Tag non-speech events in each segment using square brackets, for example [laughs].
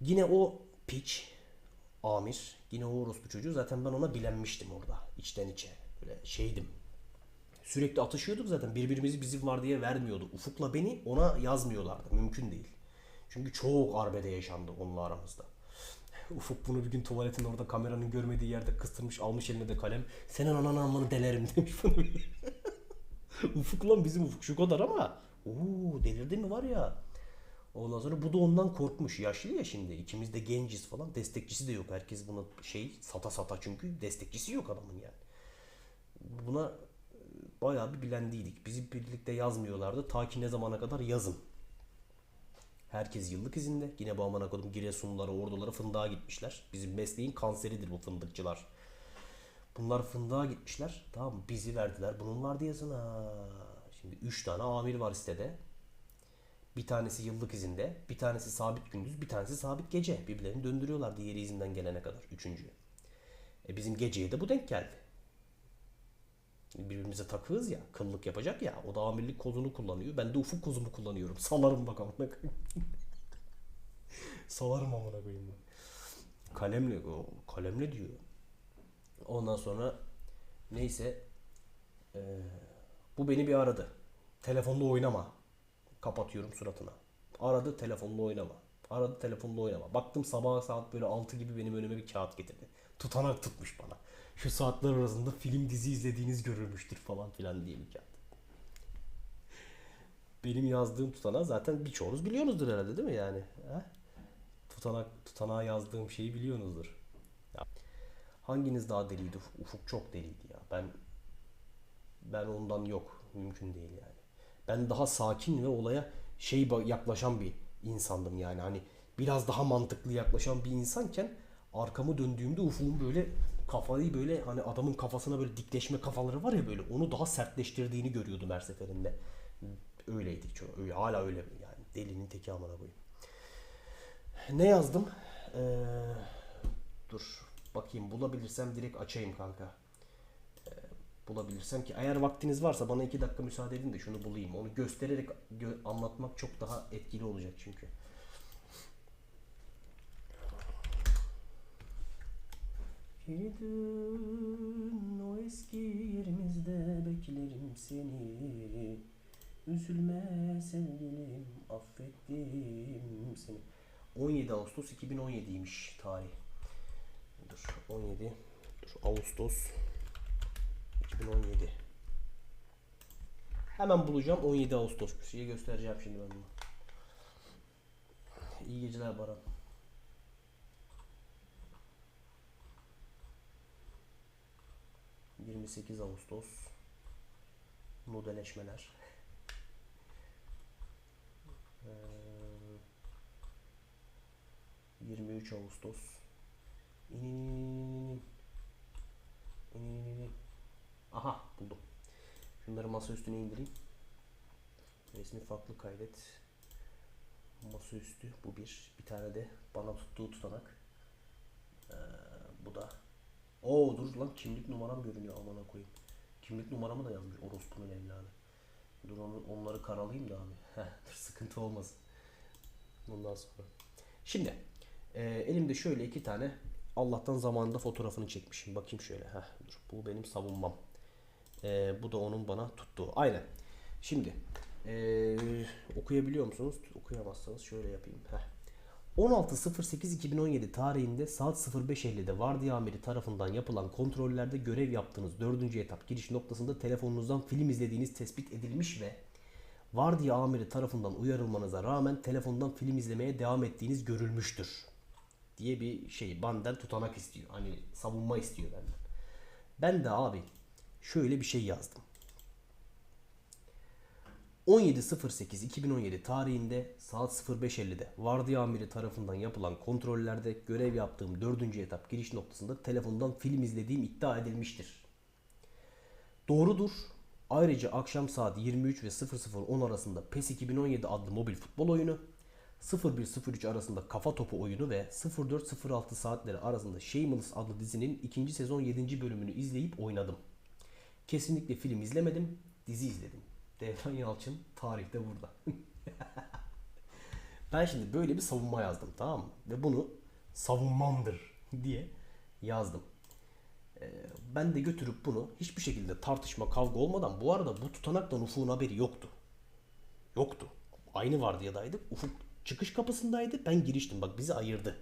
Yine o piç Amir, yine o orospu çocuğu zaten ben ona bilenmiştim orada içten içe. Böyle şeydim. Sürekli atışıyorduk zaten. Birbirimizi bizim var diye vermiyordu. Ufuk'la beni ona yazmıyorlardı. Mümkün değil. Çünkü çok arbede yaşandı onunla aramızda. Ufuk bunu bir gün tuvaletin orada kameranın görmediği yerde kıstırmış almış eline de kalem. Senin ananı amını delerim [laughs] demiş bunu. Ufuk lan bizim Ufuk şu kadar ama. Oo delirdi mi var ya. Ondan sonra bu da ondan korkmuş. Yaşlı ya şimdi. İkimiz de genciz falan. Destekçisi de yok. Herkes buna şey sata sata çünkü destekçisi yok adamın yani. Buna e, bayağı bir bilendiydik. Bizi birlikte yazmıyorlardı. Ta ki ne zamana kadar yazın. Herkes yıllık izinde. Yine bu amına kodum Giresunlulara, ordulara fındığa gitmişler. Bizim mesleğin kanseridir bu fındıkçılar. Bunlar fındığa gitmişler. Tamam? Bizi verdiler. Bunun var diyesine. Şimdi 3 tane amir var sitede. Bir tanesi yıllık izinde, bir tanesi sabit gündüz, bir tanesi sabit gece. Birbirlerini döndürüyorlar diğeri izinden gelene kadar. Üçüncü. E bizim geceye de bu denk geldi. Birbirimize takığız ya, kıllık yapacak ya. O da amirlik kozunu kullanıyor. Ben de ufuk kozumu kullanıyorum. [laughs] Salarım bak amına koyayım. Salarım amına koyayım ben. Kalemle, o kalemle diyor. Ondan sonra neyse eee, bu beni bir aradı. Telefonla oynama. Kapatıyorum suratına. Aradı telefonla oynama. Aradı telefonla oynama. Baktım sabah saat böyle 6 gibi benim önüme bir kağıt getirdi. Tutanak tutmuş bana. Şu saatler arasında film dizi izlediğiniz görülmüştür falan filan diye bir kağıt. Benim yazdığım tutanağı zaten birçoğunuz biliyorsunuzdur herhalde değil mi yani? He? Tutanak, tutanağa yazdığım şeyi biliyorsunuzdur. Ya, hanginiz daha deliydi? Ufuk çok deliydi ya. Ben ben ondan yok. Mümkün değil yani. Ben daha sakin ve olaya şey yaklaşan bir insandım yani. Hani biraz daha mantıklı yaklaşan bir insanken arkamı döndüğümde Ufuk'un böyle kafayı böyle hani adamın kafasına böyle dikleşme kafaları var ya böyle onu daha sertleştirdiğini görüyordum her seferinde. Öyleydi. Öyle, hala öyle yani. Delinin teki amına koyayım. Ne yazdım? Ee, dur bakayım bulabilirsem direkt açayım kanka bulabilirsem ki eğer vaktiniz varsa bana iki dakika müsaade edin de şunu bulayım. Onu göstererek gö- anlatmak çok daha etkili olacak çünkü. Gidin o eski yerimizde beklerim seni. Üzülme sevgilim affettim seni. 17 Ağustos 2017'ymiş tarih. Dur 17 dur Ağustos 2017. Hemen bulacağım 17 Ağustos bir şeyi göstereceğim şimdi ben bunu. İyi geceler Baran. ...28 Ağustos... ...modeleşmeler... Ee, 23 Ağustos... İn, in, Aha buldum. Şunları masa üstüne indireyim. Resmi farklı kaydet. Masaüstü bu bir. Bir tane de bana tuttuğu tutanak. Ee, bu da. Oo dur lan kimlik numaram görünüyor amına koyayım. Kimlik numaramı da yazmış orospunun evladı. Dur onu, onları karalayayım da abi. [laughs] Heh, dur sıkıntı olmasın. Bundan sonra. Şimdi e, elimde şöyle iki tane Allah'tan zamanında fotoğrafını çekmişim. Bakayım şöyle. Heh, dur. Bu benim savunmam. Ee, bu da onun bana tuttuğu. Aynen. Şimdi ee, okuyabiliyor musunuz? Okuyamazsanız şöyle yapayım. Heh. 16.08.2017 tarihinde saat 05.50'de vardiya amiri tarafından yapılan kontrollerde görev yaptığınız 4. etap giriş noktasında telefonunuzdan film izlediğiniz tespit edilmiş ve vardiya amiri tarafından uyarılmanıza rağmen telefondan film izlemeye devam ettiğiniz görülmüştür diye bir şey benden tutanak istiyor. Hani savunma istiyor benden. Ben de abi şöyle bir şey yazdım. 17.08.2017 tarihinde saat 05.50'de vardiya amiri tarafından yapılan kontrollerde görev yaptığım 4. etap giriş noktasında telefondan film izlediğim iddia edilmiştir. Doğrudur. Ayrıca akşam saat 23 ve 00.10 arasında PES 2017 adlı mobil futbol oyunu, 01.03 arasında kafa topu oyunu ve 04.06 saatleri arasında Shameless adlı dizinin 2. sezon 7. bölümünü izleyip oynadım. Kesinlikle film izlemedim, dizi izledim. Devran Yalçın tarihte burada. [laughs] Ben şimdi böyle bir savunma yazdım tamam mı? Ve bunu savunmamdır diye yazdım. Ee, ben de götürüp bunu hiçbir şekilde tartışma kavga olmadan bu arada bu tutanaktan Ufuk'un haberi yoktu. Yoktu. Aynı vardiyadaydık. Ufuk çıkış kapısındaydı. Ben giriştim. Bak bizi ayırdı.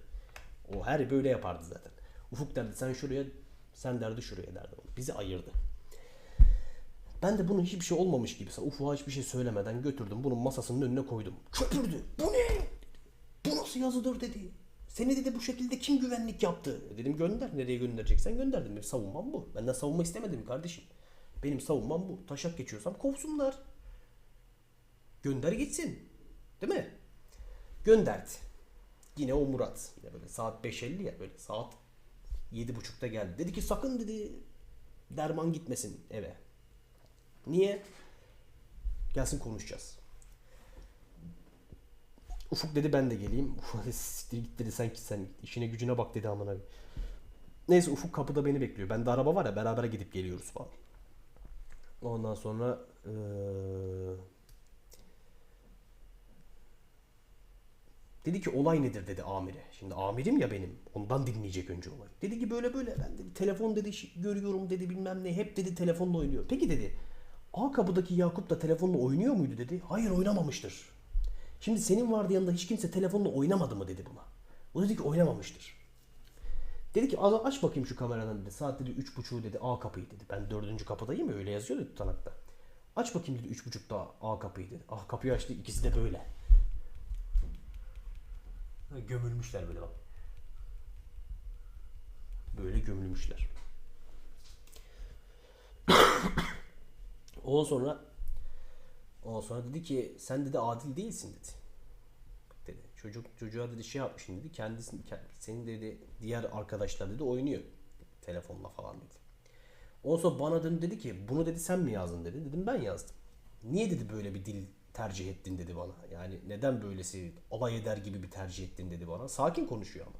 O her böyle yapardı zaten. Ufuk derdi sen şuraya, sen derdi şuraya derdi. Bizi ayırdı. Ben de bunun hiçbir şey olmamış gibi Ufuk'a hiçbir şey söylemeden götürdüm. Bunun masasının önüne koydum. Köpürdü. Bu ne? Bu nasıl yazıdır dedi. Seni dedi bu şekilde kim güvenlik yaptı? E Dedim gönder. Nereye göndereceksen gönder dedim. Benim savunmam bu. Benden savunma istemedim kardeşim. Benim savunmam bu. Taşak geçiyorsam kovsunlar. Gönder gitsin. Değil mi? Gönderdi. Yine o Murat. Yine böyle saat 5.50 ya böyle saat 7.30'da geldi. Dedi ki sakın dedi derman gitmesin eve. Niye? Gelsin konuşacağız. Ufuk dedi ben de geleyim. [laughs] Ufuk siktir git dedi sen ki sen işine gücüne bak dedi amına. Neyse Ufuk kapıda beni bekliyor. Bende araba var ya beraber gidip geliyoruz falan. Ondan sonra eee Dedi ki olay nedir dedi amire. Şimdi amirim ya benim. Ondan dinleyecek önce olay. Dedi ki böyle böyle ben dedi telefon dedi görüyorum dedi bilmem ne. Hep dedi telefonla oynuyor. Peki dedi A kapıdaki Yakup da telefonla oynuyor muydu dedi. Hayır oynamamıştır. Şimdi senin vardı yanında hiç kimse telefonla oynamadı mı dedi buna. O dedi ki oynamamıştır. Dedi ki "Al, aç bakayım şu kameradan dedi. Saat dedi üç buçuğu dedi A kapıyı dedi. Ben dördüncü kapıdayım ya öyle yazıyordu tutanakta. Aç bakayım dedi üç buçukta A kapıyı dedi. Ah kapıyı açtı ikisi de böyle. Gömülmüşler böyle bak. Böyle gömülmüşler. Ondan sonra ondan sonra dedi ki sen dedi adil değilsin dedi. Dedi. Çocuk çocuğa dedi şey yapmışsın dedi. Kendisini kend- senin dedi diğer arkadaşlar dedi oynuyor telefonla falan dedi. Ondan sonra bana döndü dedi ki bunu dedi sen mi yazdın dedi. Dedim ben yazdım. Niye dedi böyle bir dil tercih ettin dedi bana. Yani neden böylesi alay eder gibi bir tercih ettin dedi bana. Sakin konuşuyor ama.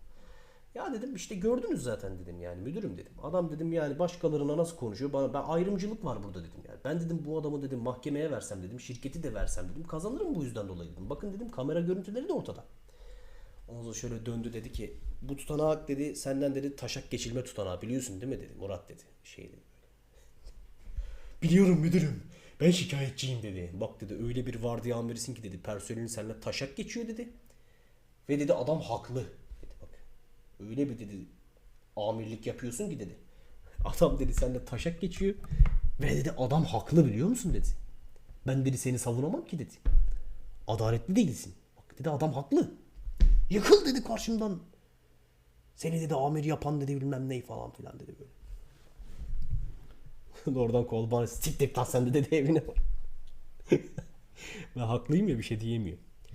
Ya dedim işte gördünüz zaten dedim yani müdürüm dedim. Adam dedim yani başkalarına nasıl konuşuyor bana ben ayrımcılık var burada dedim yani. Ben dedim bu adamı dedim mahkemeye versem dedim şirketi de versem dedim kazanırım bu yüzden dolayı dedim. Bakın dedim kamera görüntüleri de ortada. Ondan şöyle döndü dedi ki bu tutanak dedi senden dedi taşak geçilme tutanağı biliyorsun değil mi dedi Murat dedi. Şey dedi Biliyorum müdürüm. Ben şikayetçiyim dedi. Bak dedi öyle bir vardiya amirisin ki dedi personelin seninle taşak geçiyor dedi. Ve dedi adam haklı. Öyle bir dedi amirlik yapıyorsun ki dedi. Adam dedi seninle taşak geçiyor. Ve dedi adam haklı biliyor musun dedi. Ben dedi seni savunamam ki dedi. Adaletli değilsin. Bak dedi adam haklı. Yıkıl dedi karşımdan. Seni dedi amir yapan dedi bilmem ney falan filan dedi böyle. [laughs] Oradan kol bana siktir lan sen de dedi evine [laughs] ben haklıyım ya bir şey diyemiyor.